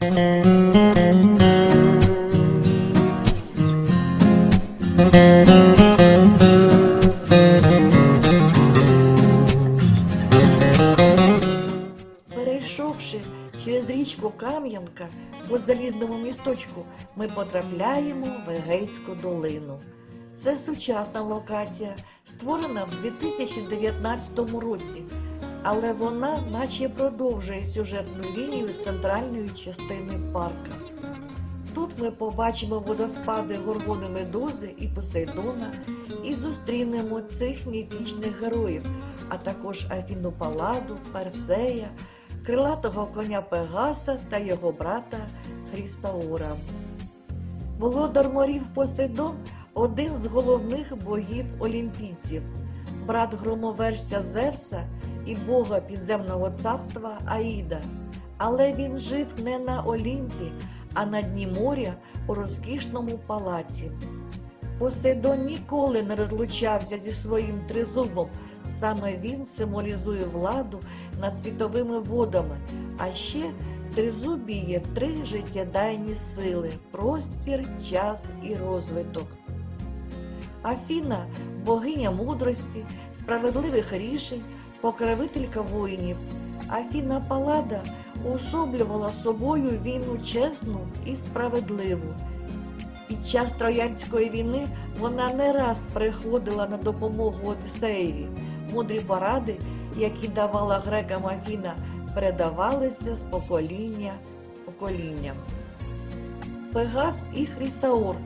Перейшовши через річку Кам'янка по залізному місточку, ми потрапляємо в Егейську долину. Це сучасна локація, створена в 2019 році, але вона наче продовжує сюжетну лінію центральної частини парка. Тут ми побачимо водоспади Горгони Медузи і Посейдона і зустрінемо цих міфічних героїв, а також Афіну Паладу, Персея, крилатого коня Пегаса та його брата Хрісаора. Володар морів Посейдон один з головних богів олімпійців, брат громовержця Зевса і бога підземного царства Аїда. Але він жив не на Олімпі, а на дні моря у розкішному палаці. Посейдон ніколи не розлучався зі своїм тризубом. Саме він символізує владу над світовими водами. А ще в тризубі є три життєдайні сили простір, час і розвиток. Афіна богиня мудрості, справедливих рішень, покровителька воїнів. Афіна Палада уособлювала собою війну чесну і справедливу. Під час Троянської війни вона не раз приходила на допомогу Одіссеєві. Мудрі поради, які давала грекам Афіна, передавалися з покоління в покоління. Пегас і Хрісаор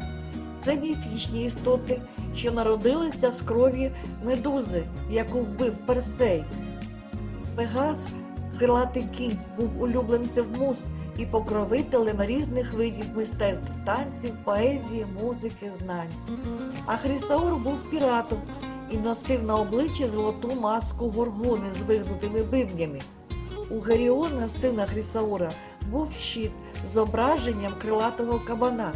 це міфічні істоти, що народилися з крові медузи, яку вбив Персей. Пегас, крилатий кінь, був улюбленцем муз і покровителем різних видів мистецтв, танців, поезії, музики, знань. А Хрісаор був піратом і носив на обличчі золоту маску горгони з вигнутими бивнями. У Геріона, сина Хрісаора, був щит з зображенням крилатого кабана.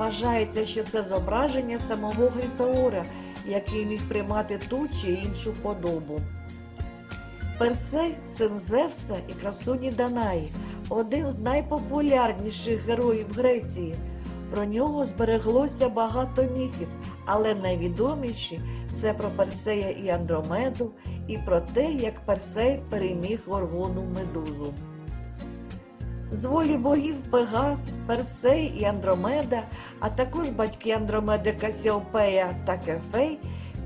Вважається, що це зображення самого Хрісаора, який міг приймати ту чи іншу подобу. Персей, син Зевса і красуні Данаї, один з найпопулярніших героїв Греції. Про нього збереглося багато міфів, але найвідоміші це про Персея і Андромеду і про те, як Персей переміг Горгону Медузу. З волі богів Пегас, Персей і Андромеда, а також батьки Андромеди Касіопея та Кефей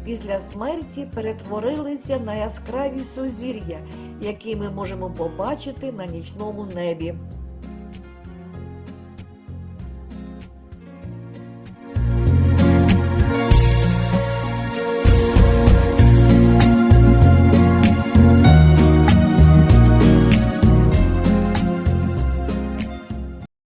після смерті перетворилися на яскраві сузір'я, які ми можемо побачити на нічному небі.